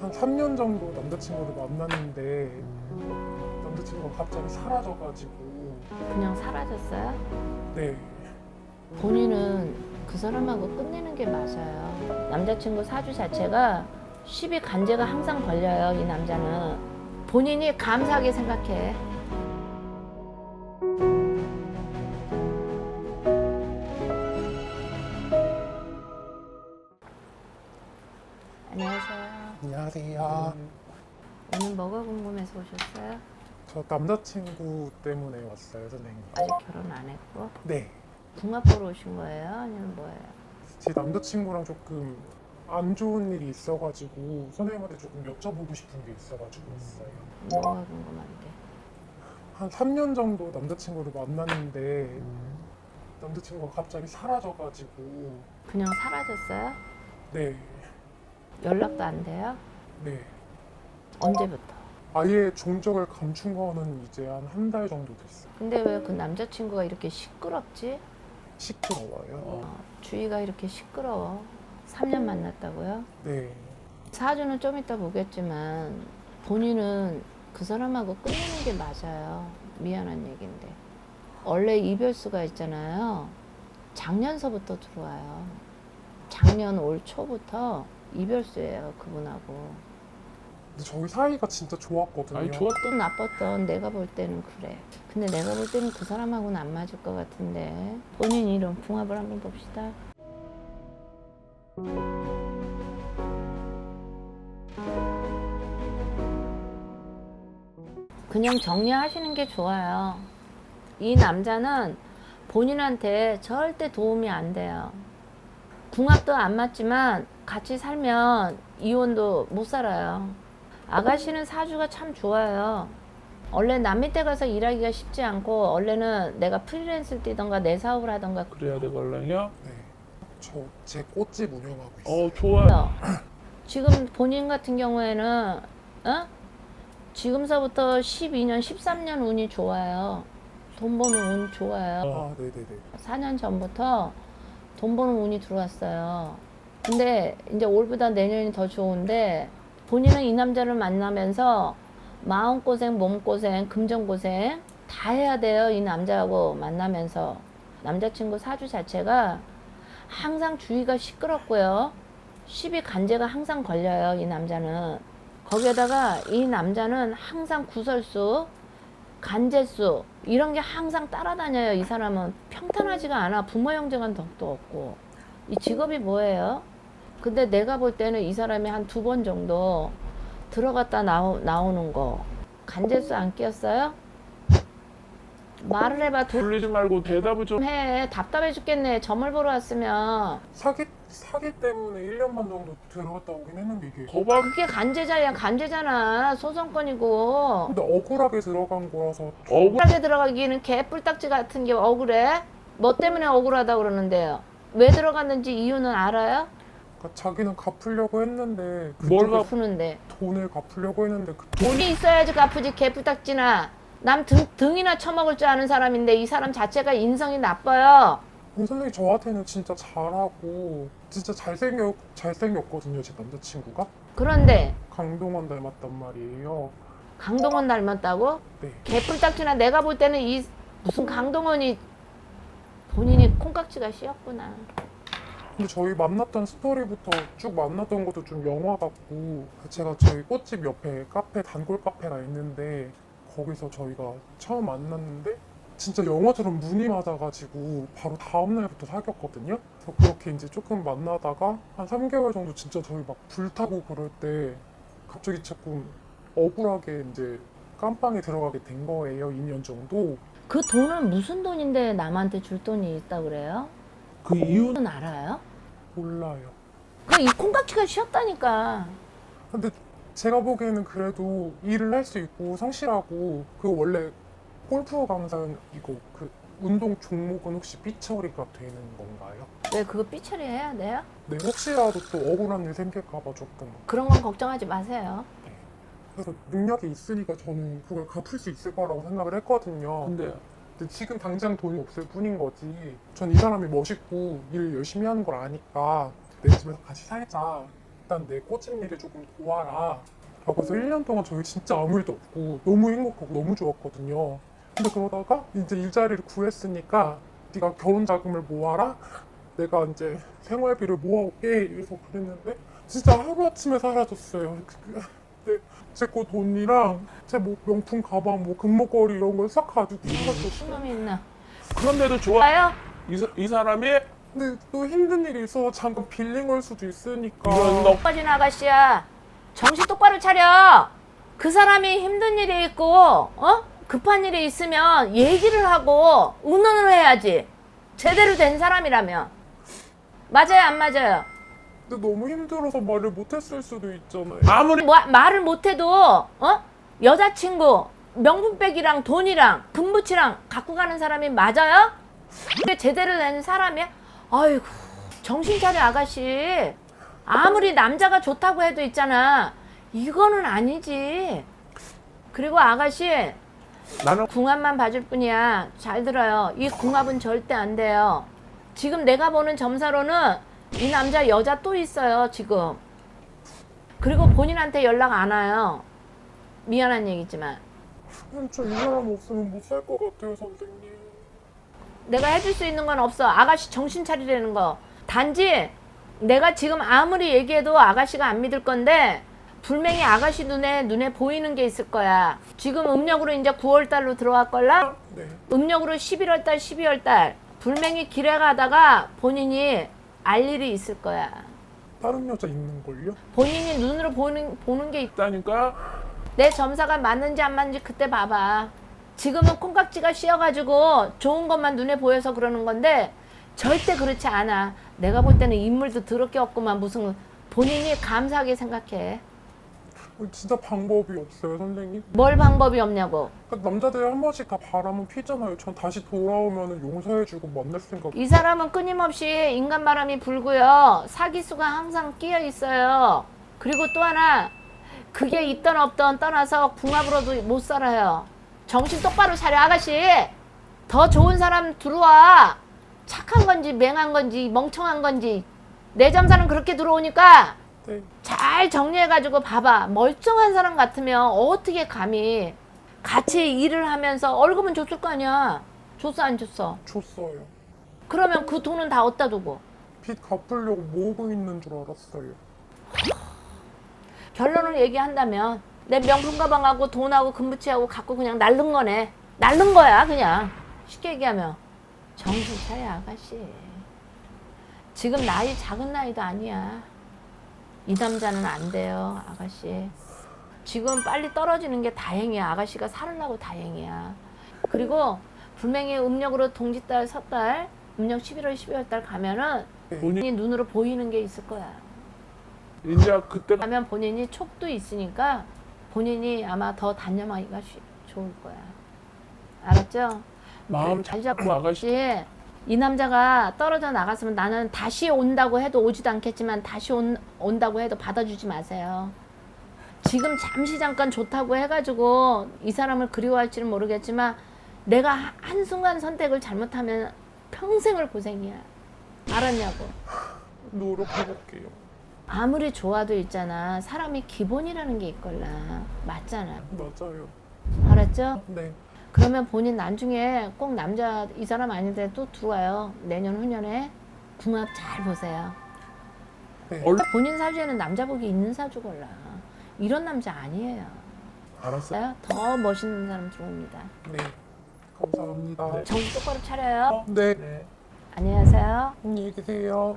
한 3년 정도 남자친구를 만났는데 남자친구가 갑자기 사라져가지고 그냥 사라졌어요? 네 본인은 그 사람하고 끝내는 게 맞아요. 남자친구 사주 자체가 시비 간제가 항상 걸려요. 이 남자는 본인이 감사하게 생각해. 저 남자친구 때문에 왔어요 선생님 아직 결혼 안 했고 네 궁합 보러 오신 거예요? 아니면 뭐예요? 제 남자친구랑 조금 안 좋은 일이 있어가지고 선생님한테 조금 여쭤보고 싶은 게 있어가지고 왔어요 뭐가 궁금한데? 한 3년 정도 남자친구를 만났는데 남자친구가 갑자기 사라져가지고 그냥 사라졌어요? 네 연락도 안 돼요? 네. 언제부터? 아예 종적을 감춘 거는 이제 한 한 달 정도 됐어요. 근데 왜 그 남자친구가 이렇게 시끄럽지? 시끄러워요. 어, 주위가 이렇게 시끄러워. 3년 만났다고요? 네. 사주는 좀 이따 보겠지만 본인은 그 사람하고 끝내는 게 맞아요. 미안한 얘기인데. 원래 이별수가 있잖아요. 작년서부터 들어와요. 작년 올 초부터 이별수예요. 그분하고. 근데 저희 사이가 진짜 좋았거든요. 아니 좋았던 또 나빴던 내가 볼 때는 그래. 근데 내가 볼 때는 그 사람하고는 안 맞을 것 같은데. 본인 이름 궁합을 한번 봅시다. 그냥 정리하시는 게 좋아요. 이 남자는 본인한테 절대 도움이 안 돼요. 궁합도 안 맞지만 같이 살면 이혼도 못 살아요. 아가씨는 사주가 참 좋아요. 원래 남 밑에 가서 일하기가 쉽지 않고 원래는 내가 프리랜서를 뛰던가 내 사업을 하던가 그래야 되걸랑요? 네. 저 제 꽃집 운영하고 있어요. 어 좋아. 그래요. 지금 본인 같은 경우에는 어? 지금서부터 12년, 13년 운이 좋아요. 돈 버는 운 좋아요. 아, 네네네. 4년 전부터 돈 버는 운이 들어왔어요. 근데 이제 올보다 내년이 더 좋은데 본인은 이 남자를 만나면서 마음고생, 몸고생, 금전고생 다 해야 돼요. 이 남자하고 만나면서. 남자친구 사주 자체가 항상 주위가 시끄럽고요. 시비 간제가 항상 걸려요. 이 남자는. 거기에다가 이 남자는 항상 구설수, 간제수 이런 게 항상 따라다녀요. 이 사람은 평탄하지가 않아. 부모 형제간 덕도 없고. 이 직업이 뭐예요? 근데 내가 볼 때는 이 사람이 한 두 번 정도 들어갔다 나오, 나오는 거. 간제수 안 끼었어요? 말을 해봐. 돈 돌리지 말고 대답을 좀. 해. 답답해 죽겠네. 점을 보러 왔으면. 사기 사기 때문에 1년 반 정도 들어갔다 오긴 했는데 이게 거박 그게 간제자야. 간제잖아. 소송권이고. 근데 억울하게 들어간 거라서 좀 억울. 억울 하게 들어가기는 개뿔딱지 같은 게 억울해? 뭐 때문에 억울하다 그러는데요? 왜 들어갔는지 이유는 알아요? 그러니까 자기는 갚으려고 했는데 뭘 그쪽에 갚- 푸는데 돈을 갚으려고 했는데 그 돈이 있어야지 갚으지 개뿔딱지나 남 등, 등이나 처먹을 줄 아는 사람인데 이 사람 자체가 인성이 나빠요 선생님 저한테는 진짜 잘하고 진짜 잘생겨 잘생겼거든요 제 남자친구가 그런데 강동원 닮았단 말이에요. 강동원 닮았다고? 네. 개뿔딱지나 내가 볼 때는 이 무슨 강동원이 본인이 콩깍지가 씌었구나 근데 저희 만났던 스토리부터 쭉 만났던 것도 좀 영화 같고 제가 저희 꽃집 옆에 카페 단골 카페가 있는데 거기서 저희가 처음 만났는데 진짜 영화처럼 눈이 맞아가지고 바로 다음 날부터 사귀었거든요. 그래서 그렇게 이제 조금 만나다가 한 3개월 정도 진짜 저희 막 불타고 그럴 때 갑자기 조금 억울하게 이제 깜빵에 들어가게 된 거예요. 2년 정도. 그 돈은 무슨 돈인데 남한테 줄 돈이 있다 그래요? 그 이유는 돈 알아요? 몰라요. 그이 콩깍지가 씌었다니까 근데 제가 보기에는 그래도 일을 할 수 있고 성실하고 그 원래 골프 강사이고 그 운동 종목은 혹시 삐처리가 되는 건가요? 왜 그거 삐처리 해야 돼요? 네 혹시라도 또 억울한 일 생길까봐 조금 그런 건 걱정하지 마세요. 그래서 능력이 있으니까 저는 그걸 갚을 수 있을 거라고 생각을 했거든요. 근데 근데 지금 당장 돈이 없을 뿐인 거지. 전 이 사람이 멋있고 일 열심히 하는 걸 아니까 내 집에서 같이 살자 일단 내 꽂힌 일을 조금 도와라. 라고 해서 1년 동안 저희 진짜 아무 일도 없고 너무 행복하고 너무 좋았거든요. 근데 그러다가 이제 일자리를 구했으니까 네가 결혼 자금을 모아라. 내가 이제 생활비를 모아올게. 이래서 그랬는데 진짜 하루아침에 사라졌어요. 그- 네, 제 거 돈이랑 제 뭐 명품 가방, 뭐 금목걸이 이런 걸 싹 가지고 사라졌어요. 놈이 있나? 그런데도 좋아. 봐요? 이, 사- 이 사람이 근데 또 힘든 일이 있어서 잠깐 빌린 걸 수도 있으니까 이런 너 빠진 아가씨야. 정신 똑바로 차려. 그 사람이 힘든 일이 있고, 어? 급한 일이 있으면 얘기를 하고 의논을 해야지. 제대로 된 사람이라면. 맞아요, 안 맞아요? 근데 너무 힘들어서 말을 못했을 수도 있잖아요. 아무리 뭐, 말을 못해도, 어? 여자친구, 명품백이랑 돈이랑 금붙이랑 갖고 가는 사람이 맞아요? 그게 제대로 된 사람이야? 아이고, 정신 차려, 아가씨. 아무리 남자가 좋다고 해도 있잖아. 이거는 아니지. 그리고 아가씨, 나는 궁합만 봐줄 뿐이야. 잘 들어요. 이 궁합은 절대 안 돼요. 지금 내가 보는 점사로는 이 남자 여자 또 있어요, 지금. 그리고 본인한테 연락 안 와요. 미안한 얘기지만. 저이 사람 없으면 못 살 것 같아요, 선생님. 내가 해줄 수 있는 건 없어. 아가씨 정신 차리라는 거. 단지 내가 지금 아무리 얘기해도 아가씨가 안 믿을 건데 분명히 아가씨 눈에 눈에 보이는 게 있을 거야. 지금 음력으로 이제 9월 달로 들어왔걸라? 네. 음력으로 11월 달, 12월 달 분명히 길에 가다가 본인이 알 일이 있을 거야. 다른 여자 있는 걸요? 본인이 눈으로 보는 보는 게 있. 있다니까. 내 점사가 맞는지 안 맞는지 그때 봐봐. 지금은 콩깍지가 씌어가지고 좋은 것만 눈에 보여서 그러는 건데 절대 그렇지 않아. 내가 볼 때는 인물도 더럽게 없구만 무슨 본인이 감사하게 생각해. 어, 진짜 방법이 없어요, 선생님. 뭘 방법이 없냐고. 그러니까 남자들이 한 번씩 다 바람은 피잖아요. 전 다시 돌아오면 용서해주고 만날 생각. 이 사람은 끊임없이 인간 바람이 불고요. 사기수가 항상 끼어 있어요. 그리고 또 하나 그게 있던 없던 떠나서 궁합으로도 못 살아요. 정신 똑바로 차려 아가씨. 더 좋은 사람 들어와. 착한 건지 맹한 건지 멍청한 건지 내 점사는 그렇게 들어오니까 네. 잘 정리해가지고 봐봐. 멀쩡한 사람 같으면 어떻게 감히 같이 일을 하면서 월급은 줬을 거 아니야. 줬어 안 줬어? 줬어요. 그러면 그 돈은 다 어디다 두고 빚 갚으려고 모으고 있는 줄 알았어요. 결론을 얘기한다면 내 명품 가방하고 돈하고 금붙이하고 갖고 그냥 날른 거네 날른 거야 그냥 쉽게 얘기하면 정신 차려 아가씨 지금 나이 작은 나이도 아니야 이 남자는 안 돼요 아가씨. 지금 빨리 떨어지는 게 다행이야. 아가씨가 살으려고 다행이야. 그리고 분명히 음력으로 동짓달 섣달 음력 11월 12월 달 가면은 본인 본인이 눈으로 보이는 게 있을 거야. 이제 그때 하면 본인이 촉도 있으니까 본인이 아마 더 단념하기가 쉬, 좋을 거야. 알았죠? 마음 잘 잡고 아가씨 이 남자가 떨어져 나갔으면 나는 다시 온다고 해도 오지도 않겠지만 다시 온, 온다고 해도 받아주지 마세요. 지금 잠시 잠깐 좋다고 해가지고 이 사람을 그리워할지는 모르겠지만 내가 하- 한순간 선택을 잘못하면 평생을 고생이야. 알았냐고. 노력해볼게요. 아무리 좋아도 있잖아. 사람이 기본이라는 게 있걸라. 맞잖아. 맞아요. 알았죠? 네. 그러면 본인 나중에 꼭 남자 이 사람 아닌데 또 들어와요. 내년 후년에 궁합 잘 보세요. 네. 얼 본인 사주에는 남자 복이 있는 사주걸라. 이런 남자 아니에요. 알았어. 알아요? 더 멋있는 사람 들어옵니다. 네. 감사합니다. 정신 똑바로 차려요. 네. 네. 안녕하세요. 안녕히 계세요.